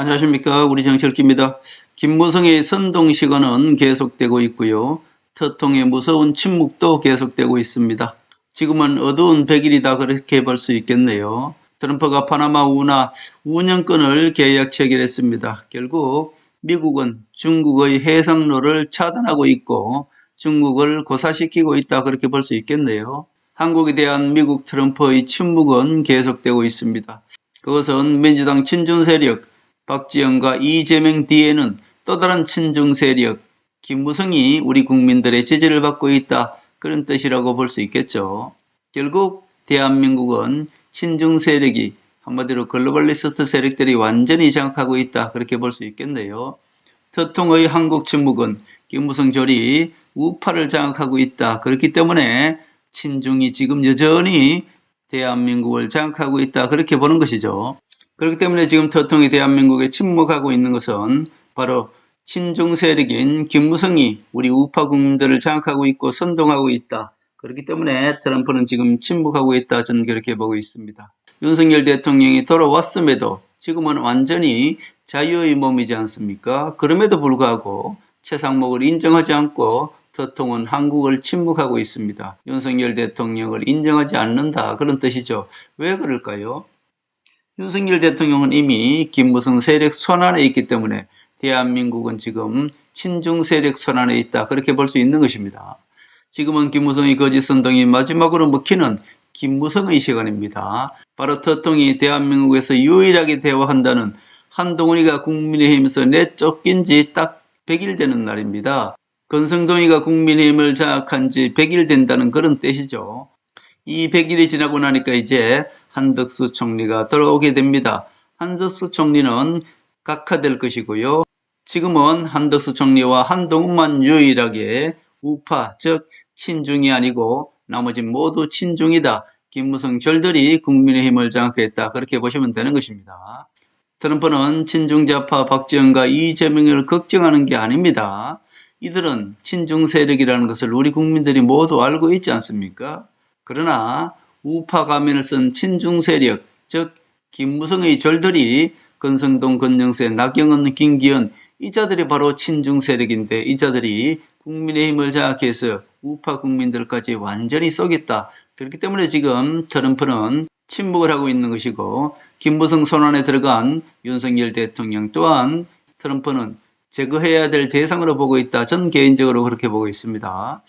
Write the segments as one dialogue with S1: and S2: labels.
S1: 안녕하십니까 우리 정철기입니다. 김무성의 선동시건은 계속되고 있고요. 터통의 무서운 침묵도 계속되고 있습니다. 지금은 어두운 백일이다 그렇게 볼 수 있겠네요. 트럼프가 파나마 운하 운영권을 계약 체결했습니다. 결국 미국은 중국의 해상로를 차단하고 있고 중국을 고사시키고 있다 그렇게 볼 수 있겠네요. 한국에 대한 미국 트럼프의 침묵은 계속되고 있습니다. 그것은 민주당 친중 세력 박지원과 이재명 뒤에는 또 다른 친중 세력 김무성이 우리 국민들의 지지를 받고 있다 그런 뜻이라고 볼 수 있겠죠. 결국 대한민국은 친중 세력이 한마디로 글로벌리스트 세력들이 완전히 장악하고 있다 그렇게 볼 수 있겠네요.特통의 한국 침묵은 김무성 조리 우파를 장악하고 있다. 그렇기 때문에 친중이 지금 여전히 대한민국을 장악하고 있다. 그렇게 보는 것이죠. 그렇기 때문에 지금 터통이 대한민국에 침묵하고 있는 것은 바로 친중 세력인 김무성이 우리 우파 국민들을 장악하고 있고 선동하고 있다. 그렇기 때문에 트럼프는 지금 침묵하고 있다. 저는 그렇게 보고 있습니다. 윤석열 대통령이 돌아왔음에도 지금은 완전히 자유의 몸이지 않습니까? 그럼에도 불구하고 최상목을 인정하지 않고 터통은 한국을 침묵하고 있습니다. 윤석열 대통령을 인정하지 않는다. 그런 뜻이죠. 왜 그럴까요? 윤석열 대통령은 이미 김무성 세력 손안에 있기 때문에 대한민국은 지금 친중 세력 손안에 있다. 그렇게 볼 수 있는 것입니다. 지금은 김무성의 거짓 선동이 마지막으로 먹히는 김무성의 시간입니다. 바로 터통이 대한민국에서 유일하게 대화한다는 한동훈이가 국민의힘에서 내쫓긴 지 딱 100일 되는 날입니다. 건성동이가 국민의힘을 장악한 지 100일 된다는 그런 뜻이죠. 이 100일이 지나고 나니까 이제 한덕수 총리가 들어오게 됩니다. 한덕수 총리는 각하될 것이고요. 지금은 한덕수 총리와 한동훈만 유일하게 우파, 즉 친중이 아니고 나머지 모두 친중이다. 김무성 절들이 국민의힘을 장악했다. 그렇게 보시면 되는 것입니다. 트럼프는 친중자파 박지원과 이재명을 걱정하는 게 아닙니다. 이들은 친중 세력이라는 것을 우리 국민들이 모두 알고 있지 않습니까? 그러나 우파 가면을 쓴 친중 세력, 즉 김무성의 절들이 건성동, 건영세, 나경원, 김기현 이 자들이 바로 친중 세력인데 이 자들이 국민의힘을 장악해서 우파 국민들까지 완전히 쏘겠다. 그렇기 때문에 지금 트럼프는 침묵을 하고 있는 것이고 김무성 손안에 들어간 윤석열 대통령 또한 트럼프는 제거해야 될 대상으로 보고 있다. 전 개인적으로 그렇게 보고 있습니다.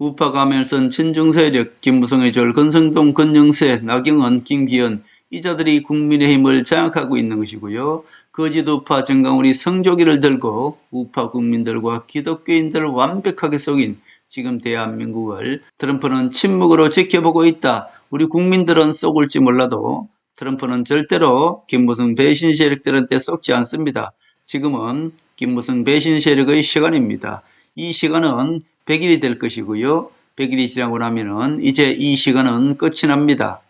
S1: 우파 가면을 쓴 친중 세력 김무성의 졸 건성동 건영세 나경원 김기현 이 자들이 국민의힘을 장악하고 있는 것이고요. 거짓 우파 정강훈이 성조기를 들고 우파 국민들과 기독교인들을 완벽하게 속인 지금 대한민국을 트럼프는 침묵으로 지켜보고 있다. 우리 국민들은 속을지 몰라도 트럼프는 절대로 김무성 배신 세력들한테 속지 않습니다. 지금은 김무성 배신 세력의 시간입니다. 이 시간은 100일이 될 것이고요. 100일이 지나고 나면은 이제 이 시간은 끝이 납니다.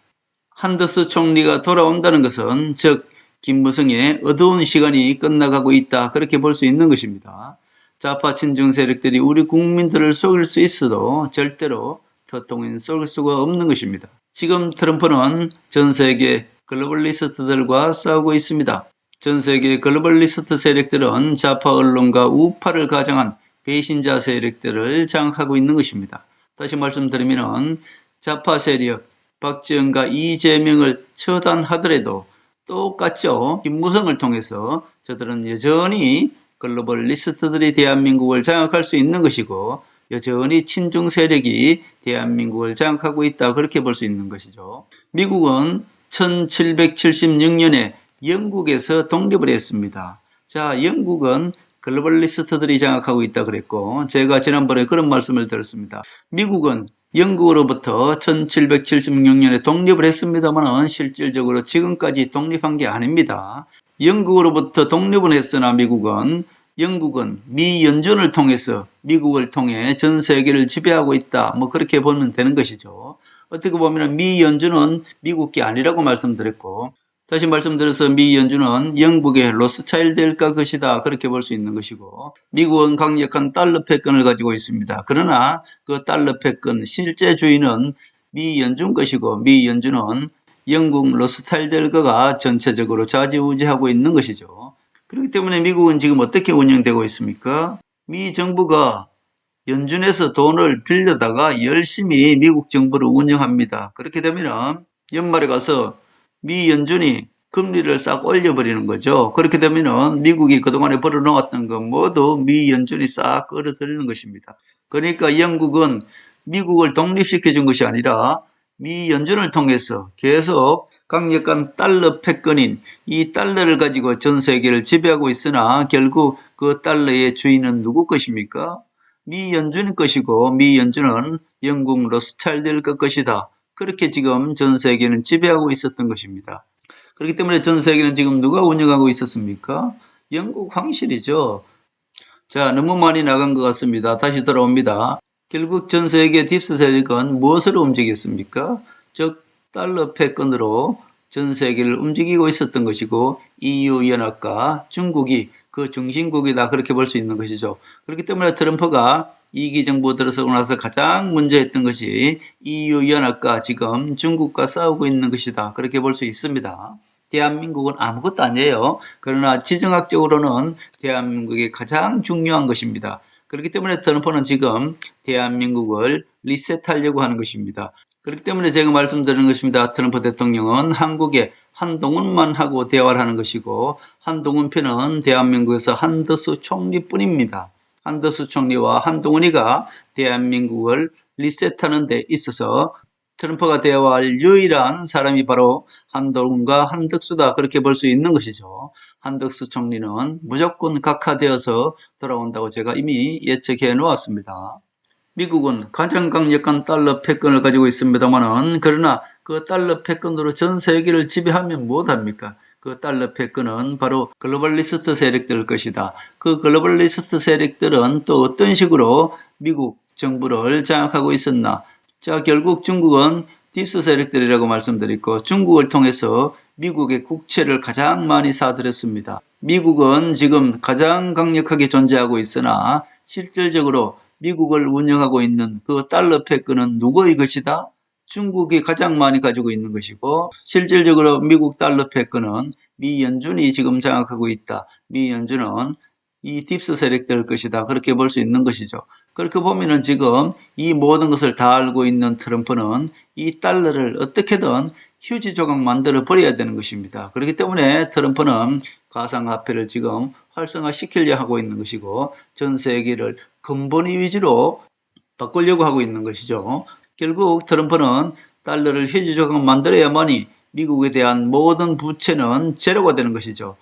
S1: 한더스 총리가 돌아온다는 것은 즉 김무성의 어두운 시간이 끝나가고 있다 그렇게 볼 수 있는 것입니다. 좌파 친중 세력들이 우리 국민들을 속일 수 있어도 절대로 터통인 속일 수가 없는 것입니다. 지금 트럼프는 전 세계 글로벌리스트들과 싸우고 있습니다. 전 세계 글로벌리스트 세력들은 좌파 언론과 우파를 가장한 배신자 세력들을 장악하고 있는 것입니다. 다시 말씀드리면 좌파 세력 박지원과 이재명을 처단하더라도 똑같죠. 김무성을 통해서 저들은 여전히 글로벌 리스트들이 대한민국을 장악할 수 있는 것이고 여전히 친중 세력이 대한민국을 장악하고 있다 그렇게 볼 수 있는 것이죠. 미국은 1776년에 영국에서 독립을 했습니다. 자, 영국은 글로벌리스트들이 장악하고 있다 그랬고 제가 지난번에 그런 말씀을 드렸습니다. 미국은 영국으로부터 1776년에 독립을 했습니다만 실질적으로 지금까지 독립한 게 아닙니다. 영국으로부터 독립은 했으나 미국은 영국은 미 연준을 통해서 미국을 통해 전 세계를 지배하고 있다. 뭐 그렇게 보면 되는 것이죠. 어떻게 보면 미 연준은 미국 게 아니라고 말씀드렸고 다시 말씀드려서 미 연준은 영국의 로스차일드일까 것이다 그렇게 볼 수 있는 것이고 미국은 강력한 달러 패권을 가지고 있습니다. 그러나 그 달러 패권 실제 주인은 미 연준 것이고 미 연준은 영국 로스차일드일가가 전체적으로 좌지우지하고 있는 것이죠. 그렇기 때문에 미국은 지금 어떻게 운영되고 있습니까? 미 정부가 연준에서 돈을 빌려다가 열심히 미국 정부를 운영합니다. 그렇게 되면 연말에 가서 미 연준이 금리를 싹 올려버리는 거죠. 그렇게 되면은 미국이 그동안에 벌어놓았던 거 모두 미 연준이 싹 끌어들이는 것입니다. 그러니까 영국은 미국을 독립시켜 준 것이 아니라 미 연준을 통해서 계속 강력한 달러 패권인 이 달러를 가지고 전 세계를 지배하고 있으나 결국 그 달러의 주인은 누구 것입니까? 미 연준 것이고 미 연준은 영국 로스차일드일 것 것이다. 그렇게 지금 전 세계는 지배하고 있었던 것입니다. 그렇기 때문에 전 세계는 지금 누가 운영하고 있었습니까? 영국 황실이죠. 자, 너무 많이 나간 것 같습니다. 다시 돌아옵니다. 결국 전 세계 딥스 세력은 무엇으로 움직였습니까? 즉, 달러 패권으로 전 세계를 움직이고 있었던 것이고 EU 연합과 중국이 그 중심국이다 그렇게 볼 수 있는 것이죠. 그렇기 때문에 트럼프가 이기 정부 들어서고 나서 가장 문제했던 것이 EU 연합과 지금 중국과 싸우고 있는 것이다 그렇게 볼 수 있습니다. 대한민국은 아무것도 아니에요. 그러나 지정학적으로는 대한민국이 가장 중요한 것입니다. 그렇기 때문에 트럼프는 지금 대한민국을 리셋하려고 하는 것입니다. 그렇기 때문에 제가 말씀드리는 것입니다. 트럼프 대통령은 한국에 한동훈만 하고 대화를 하는 것이고 한동훈 편은 대한민국에서 한덕수 총리뿐입니다. 한덕수 총리와 한동훈이가 대한민국을 리셋하는 데 있어서 트럼프가 대화할 유일한 사람이 바로 한동훈과 한덕수다 그렇게 볼 수 있는 것이죠. 한덕수 총리는 무조건 각하되어서 돌아온다고 제가 이미 예측해 놓았습니다. 미국은 가장 강력한 달러 패권을 가지고 있습니다만은 그러나 그 달러 패권으로 전 세계를 지배하면 못합니까? 그 달러 패권은 바로 글로벌리스트 세력들 것이다. 그 글로벌리스트 세력들은 또 어떤 식으로 미국 정부를 장악하고 있었나? 자, 결국 중국은 딥스 세력들이라고 말씀드렸고 중국을 통해서 미국의 국채를 가장 많이 사들였습니다. 미국은 지금 가장 강력하게 존재하고 있으나 실질적으로 미국을 운영하고 있는 그 달러 패권은 누구의 것이다? 중국이 가장 많이 가지고 있는 것이고 실질적으로 미국 달러 패권은 미 연준이 지금 장악하고 있다. 미 연준은 이 딥스 세력될 것이다. 그렇게 볼 수 있는 것이죠. 그렇게 보면은 지금 이 모든 것을 다 알고 있는 트럼프는 이 달러를 어떻게든 휴지 조각 만들어 버려야 되는 것입니다. 그렇기 때문에 트럼프는 가상화폐를 지금 활성화시키려 하고 있는 것이고 전 세계를 근본위 위주로 바꾸려고 하고 있는 것이죠. 결국 트럼프는 달러를 휴지 조각 만들어야만이 미국에 대한 모든 부채는 제로가 되는 것이죠.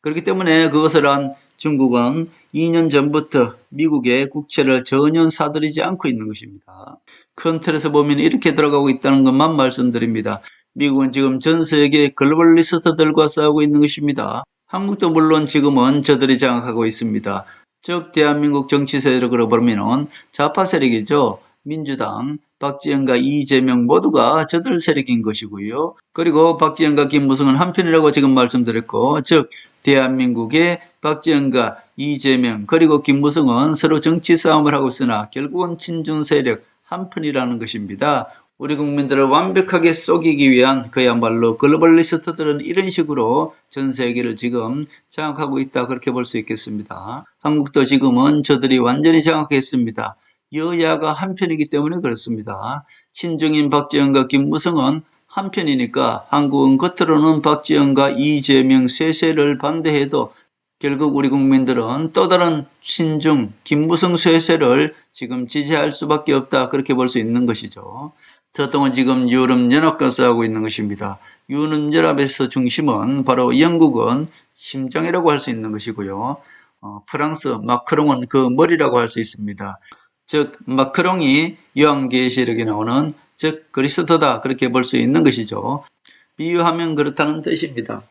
S1: 그렇기 때문에 그것을 한 중국은 2년 전부터 미국의 국채를 전혀 사들이지 않고 있는 것입니다. 큰 틀에서 보면 이렇게 들어가고 있다는 것만 말씀드립니다. 미국은 지금 전 세계 글로벌리스트들과 싸우고 있는 것입니다. 한국도 물론 지금은 저들이 장악하고 있습니다. 즉 대한민국 정치 세력으로 보면은 좌파 세력이죠. 민주당, 박지원과 이재명 모두가 저들 세력인 것이고요. 그리고 박지원과 김무성은 한편이라고 지금 말씀드렸고, 즉 대한민국의 박지원과 이재명 그리고 김무성은 서로 정치 싸움을 하고 있으나 결국은 친중 세력 한편이라는 것입니다. 우리 국민들을 완벽하게 속이기 위한 그야말로 글로벌리스트들은 이런 식으로 전 세계를 지금 장악하고 있다 그렇게 볼 수 있겠습니다. 한국도 지금은 저들이 완전히 장악했습니다. 여야가 한편이기 때문에 그렇습니다. 친중인 박지원과 김무성은 한편이니까 한국은 겉으로는 박지원과 이재명 쇄세를 반대해도 결국 우리 국민들은 또 다른 친중 김무성 쇄세를 지금 지지할 수밖에 없다 그렇게 볼 수 있는 것이죠. 더동은 지금 유럽연합과 싸우고 있는 것입니다. 유럽연합에서 중심은 바로 영국은 심장이라고 할 수 있는 것이고요. 어, 프랑스 마크롱은 그 머리라고 할 수 있습니다. 즉 마크롱이 요한계시록에 나오는 즉 그리스도다 그렇게 볼 수 있는 것이죠. 비유하면 그렇다는 뜻입니다.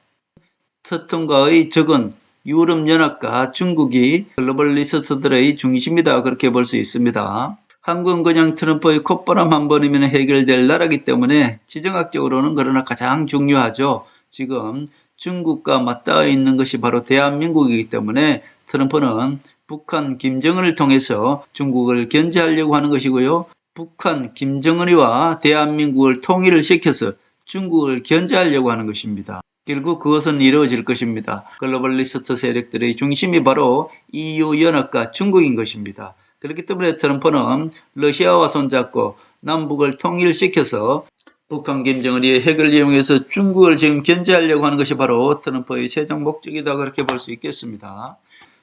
S1: 터통과의 적은 유럽연합과 중국이 글로벌리스트들의 중심이다 그렇게 볼 수 있습니다. 한국은 그냥 트럼프의 콧바람 한 번이면 해결될 나라기 때문에 지정학적으로는 그러나 가장 중요하죠. 지금 중국과 맞닿아 있는 것이 바로 대한민국이기 때문에 트럼프는 북한 김정은을 통해서 중국을 견제하려고 하는 것이고요. 북한 김정은이와 대한민국을 통일을 시켜서 중국을 견제하려고 하는 것입니다. 결국 그것은 이루어질 것입니다. 글로벌리스트 세력들의 중심이 바로 EU 연합과 중국인 것입니다. 그렇기 때문에 트럼프는 러시아와 손잡고 남북을 통일시켜서 북한 김정은이 핵을 이용해서 중국을 지금 견제하려고 하는 것이 바로 트럼프의 최종 목적이다 그렇게 볼 수 있겠습니다.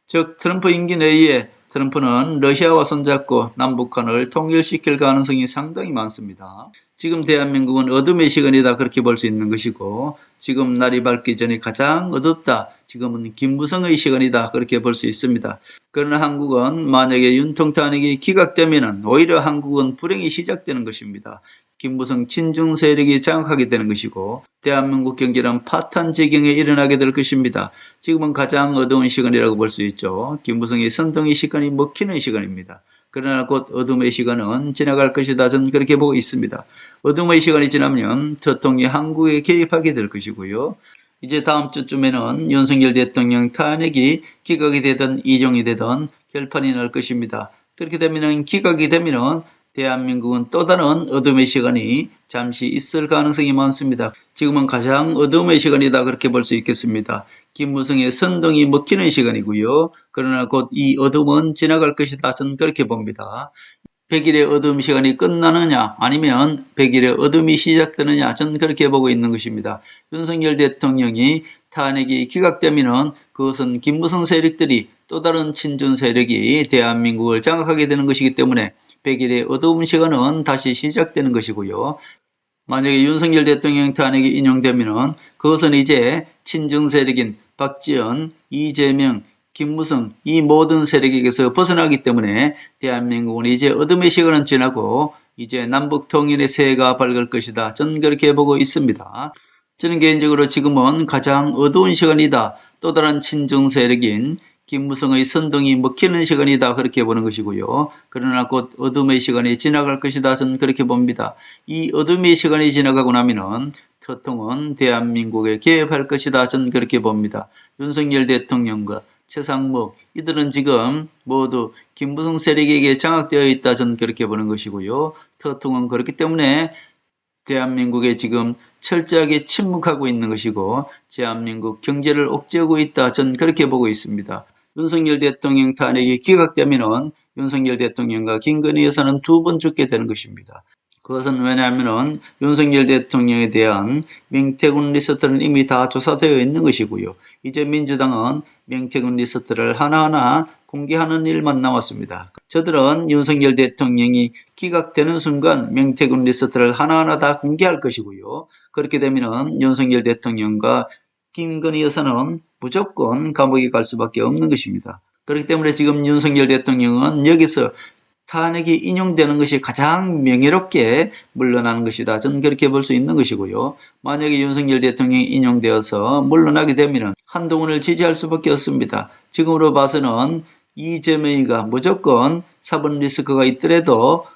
S1: 즉 트럼프 임기 내에 트럼프는 러시아와 손잡고 남북한을 통일시킬 가능성이 상당히 많습니다. 지금 대한민국은 어둠의 시간이다 그렇게 볼 수 있는 것이고 지금 날이 밝기 전에 가장 어둡다. 지금은 김무성의 시간이다 그렇게 볼 수 있습니다. 그러나 한국은 만약에 윤통탄핵이 기각되면 오히려 한국은 불행이 시작되는 것입니다. 김무성 친중 세력이 장악하게 되는 것이고 대한민국 경제는 파탄 지경에 일어나게 될 것입니다. 지금은 가장 어두운 시간이라고 볼 수 있죠. 김무성의 선동의 시간이 먹히는 시간입니다. 그러나 곧 어둠의 시간은 지나갈 것이다. 저는 그렇게 보고 있습니다. 어둠의 시간이 지나면 저통이 한국에 개입하게 될 것이고요. 이제 다음 주쯤에는 윤석열 대통령 탄핵이 기각이 되든 이종이 되든 결판이 날 것입니다. 그렇게 되면 기각이 되면 대한민국은 또 다른 어둠의 시간이 잠시 있을 가능성이 많습니다. 지금은 가장 어둠의 시간이다 그렇게 볼 수 있겠습니다. 김무성의 선동이 먹히는 시간이고요. 그러나 곧 이 어둠은 지나갈 것이다. 저는 그렇게 봅니다. 100일의 어둠 시간이 끝나느냐 아니면 100일의 어둠이 시작되느냐 저는 그렇게 보고 있는 것입니다. 윤석열 대통령이 탄핵이 기각되면 그것은 김무성 세력들이 또 다른 친준 세력이 대한민국을 장악하게 되는 것이기 때문에 100일의 어두운 시간은 다시 시작되는 것이고요. 만약에 윤석열 대통령 탄핵이 인용되면 그것은 이제 친중 세력인 박지원, 이재명, 김무성 이 모든 세력에게서 벗어나기 때문에 대한민국은 이제 어둠의 시간은 지나고 이제 남북 통일의 새해가 밝을 것이다. 저는 그렇게 보고 있습니다. 저는 개인적으로 지금은 가장 어두운 시간이다. 또 다른 친중 세력인 김무성의 선동이 먹히는 시간이다 그렇게 보는 것이고요. 그러나 곧 어둠의 시간이 지나갈 것이다 저는 그렇게 봅니다. 이 어둠의 시간이 지나가고 나면은 터통은 대한민국에 개입할 것이다 저는 그렇게 봅니다. 윤석열 대통령과 최상목 이들은 지금 모두 김무성 세력에게 장악되어 있다 저는 그렇게 보는 것이고요. 터통은 그렇기 때문에 대한민국에 지금 철저하게 침묵하고 있는 것이고 대한민국 경제를 옥죄고 있다 저는 그렇게 보고 있습니다. 윤석열 대통령 탄핵이 기각되면은 윤석열 대통령과 김건희 여사는 두 번 죽게 되는 것입니다. 그것은 왜냐하면 윤석열 대통령에 대한 명태군 리스트는 이미 다 조사되어 있는 것이고요. 이제 민주당은 명태군 리스트를 하나하나 공개하는 일만 남았습니다. 저들은 윤석열 대통령이 기각되는 순간 명태군 리스트를 하나하나 다 공개할 것이고요. 그렇게 되면 윤석열 대통령과 김건희 여사는 무조건 감옥에 갈 수밖에 없는 것입니다. 그렇기 때문에 지금 윤석열 대통령은 여기서 탄핵이 인용되는 것이 가장 명예롭게 물러나는 것이다. 저는 그렇게 볼 수 있는 것이고요. 만약에 윤석열 대통령이 인용되어서 물러나게 되면 한동훈을 지지할 수밖에 없습니다. 지금으로 봐서는 이재명이가 무조건 사본 리스크가 있더라도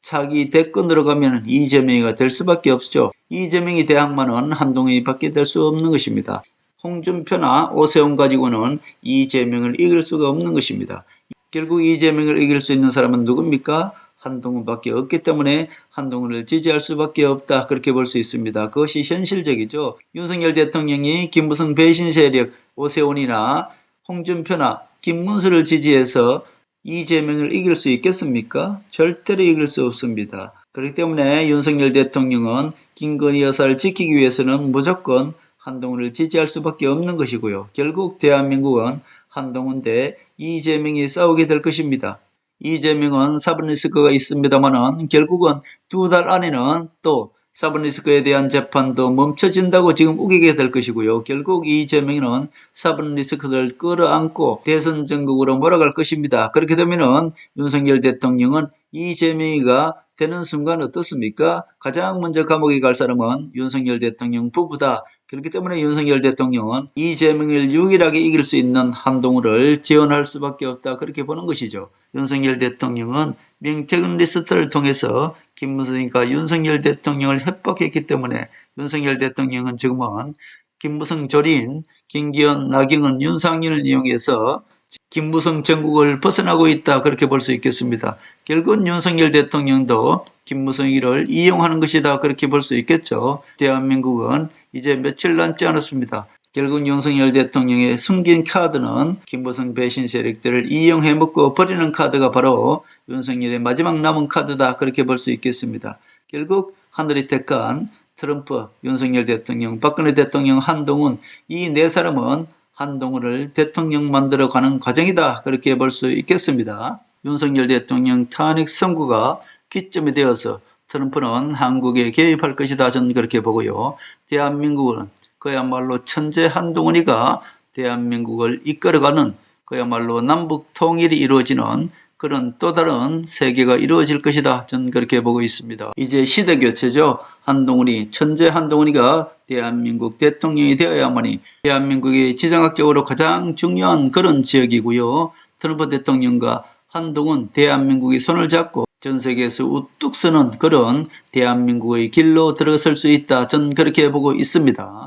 S1: 차기 대권으로 가면 이재명이가 될 수밖에 없죠. 이재명이 대항마는 한동훈이 밖에 될 수 없는 것입니다. 홍준표나 오세훈 가지고는 이재명을 이길 수가 없는 것입니다. 결국 이재명을 이길 수 있는 사람은 누굽니까? 한동훈밖에 없기 때문에 한동훈을 지지할 수밖에 없다 그렇게 볼 수 있습니다. 그것이 현실적이죠. 윤석열 대통령이 김무성 배신 세력 오세훈이나 홍준표나 김문수를 지지해서 이재명을 이길 수 있겠습니까? 절대로 이길 수 없습니다. 그렇기 때문에 윤석열 대통령은 김건희 여사를 지키기 위해서는 무조건 한동훈을 지지할 수밖에 없는 것이고요. 결국 대한민국은 한동훈 대 이재명이 싸우게 될 것입니다. 이재명은 사브리스크가 있습니다만은 결국은 두 달 안에는 또 사브리스크에 대한 재판도 멈춰진다고 지금 우기게 될 것이고요. 결국 이재명은 사브리스크를 끌어안고 대선 전국으로 몰아갈 것입니다. 그렇게 되면은 윤석열 대통령은 이재명이가 되는 순간 어떻습니까? 가장 먼저 감옥에 갈 사람은 윤석열 대통령 부부다. 그렇기 때문에 윤석열 대통령은 이재명을 유일하게 이길 수 있는 한동훈을 지원할 수밖에 없다. 그렇게 보는 것이죠. 윤석열 대통령은 명태균 리스트를 통해서 김무성과 윤석열 대통령을 협박했기 때문에 윤석열 대통령은 지금은 김무성 조린, 김기현, 나경은, 윤상윤을 이용해서 김무성 정국을 벗어나고 있다 그렇게 볼 수 있겠습니다. 결국은 윤석열 대통령도 김무성이를 이용하는 것이다 그렇게 볼 수 있겠죠. 대한민국은 이제 며칠 남지 않았습니다. 결국 윤석열 대통령의 숨긴 카드는 김무성 배신 세력들을 이용해 먹고 버리는 카드가 바로 윤석열의 마지막 남은 카드다 그렇게 볼 수 있겠습니다. 결국 하늘이 택한 트럼프, 윤석열 대통령, 박근혜 대통령, 한동훈 이 네 사람은 한동훈을 대통령 만들어 가는 과정이다 그렇게 볼 수 있겠습니다. 윤석열 대통령 탄핵 선고가 기점이 되어서 트럼프는 한국에 개입할 것이다 저는 그렇게 보고요. 대한민국은 그야말로 천재 한동훈이가 대한민국을 이끌어가는 그야말로 남북 통일이 이루어지는 그런 또 다른 세계가 이루어질 것이다. 저는 그렇게 보고 있습니다. 이제 시대 교체죠. 한동훈이 천재 한동훈이가 대한민국 대통령이 되어야만이 대한민국의 지정학적으로 가장 중요한 그런 지역이고요. 트럼프 대통령과 한동훈 대한민국이 손을 잡고 전 세계에서 우뚝 서는 그런 대한민국의 길로 들어설 수 있다. 저는 그렇게 보고 있습니다.